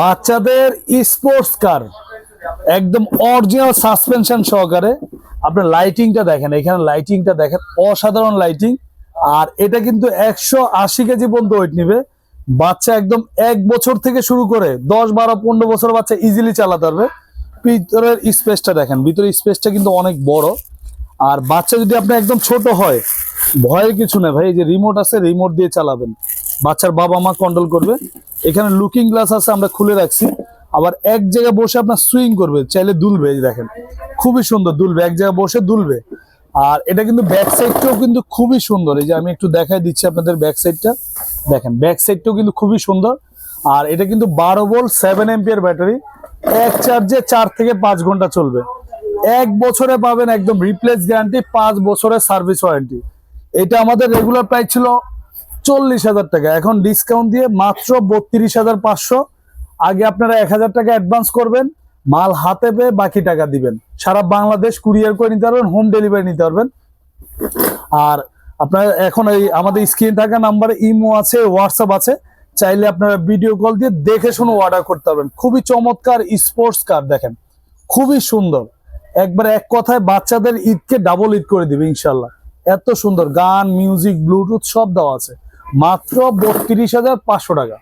বাচ্চাদের sports car একদম original suspension সহকারে। আপনার লাইটিংটা দেখেন, এখানে লাইটিংটা দেখেন, অসাধারণ লাইটিং আর এটা কিন্তু একশো আশি কেজি পর্যন্ত ওয়েট নিবে। বাচ্চা একদম এক বছর থেকে শুরু করে দশ, বারো, পনেরো বছর বাচ্চা ইজিলি চালাতে পারবে। ভিতরের স্পেসটা দেখেন, ভিতরের স্পেসটা কিন্তু অনেক বড়। আর বাচ্চা যদি আপনার একদম ছোট হয়, ভয়ের কিছু না ভাই, এই যে রিমোট আছে রিমোট দিয়ে চালাবেন। বাচ্চার বাবা মা কন্ট্রোল করবে। এখানে লুকিং গ্লাস আছে, আমরা খুলে রাখছি। আবার এক জায়গায় বসে আপনার সুইং করবে, চাইলে দুলবে দেখেন। খুবই সুন্দর, দুলবে। এক জায়গায় বসে দুলবে। আর এটা কিন্তু ব্যাক সাইডটাও কিন্তু খুবই সুন্দর। এই যে আমি একটু দেখাই দিচ্ছি আপনাদের ব্যাক সাইডটা দেখেন ব্যাক সাইডটাও কিন্তু খুবই সুন্দর। আর এটা কিন্তু বারো ভোল্ট সেভেন এম্পিয়ার ব্যাটারি এক চার্জে চার থেকে পাঁচ ঘণ্টা চলবে। এক বছরে পাবেন একদম রিপ্লেস গ্যারান্টি পাঁচ বছরের সার্ভিস ওয়ারেন্টি এটা আমাদের রেগুলার প্রাইস ছিল চল্লিশ হাজার টাকা। এখন ডিসকাউন্ট দিয়ে মাত্র বত্রিশ হাজার পাঁচশো। আগে আপনারা এক হাজার টাকা অ্যাডভান্স করবেন, মাল হাতে পেয়ে বাকি টাকা দিবেন। সারা বাংলাদেশ কুরিয়ার করে নিতে পারবেন হোম ডেলিভারি নিতে পারবেন। আর আপনারা এখন এই আমাদের স্ক্রিন থাকা নাম্বারে ইমো আছে হোয়াটসঅ্যাপ আছে। চাইলে আপনারা ভিডিও কল দিয়ে দেখে শুনে অর্ডার করতে পারবেন। খুবই চমৎকার স্পোর্টস কার দেখেন। খুবই সুন্দর। একবার এক কথায় বাচ্চাদের ঈদকে ডাবল ঈদ করে দিবে ইনশাল্লাহ এত সুন্দর, গান মিউজিক ব্লুটুথ সব দেওয়া আছে। মাত্র বত্রিশ হাজার পাঁচশো টাকা।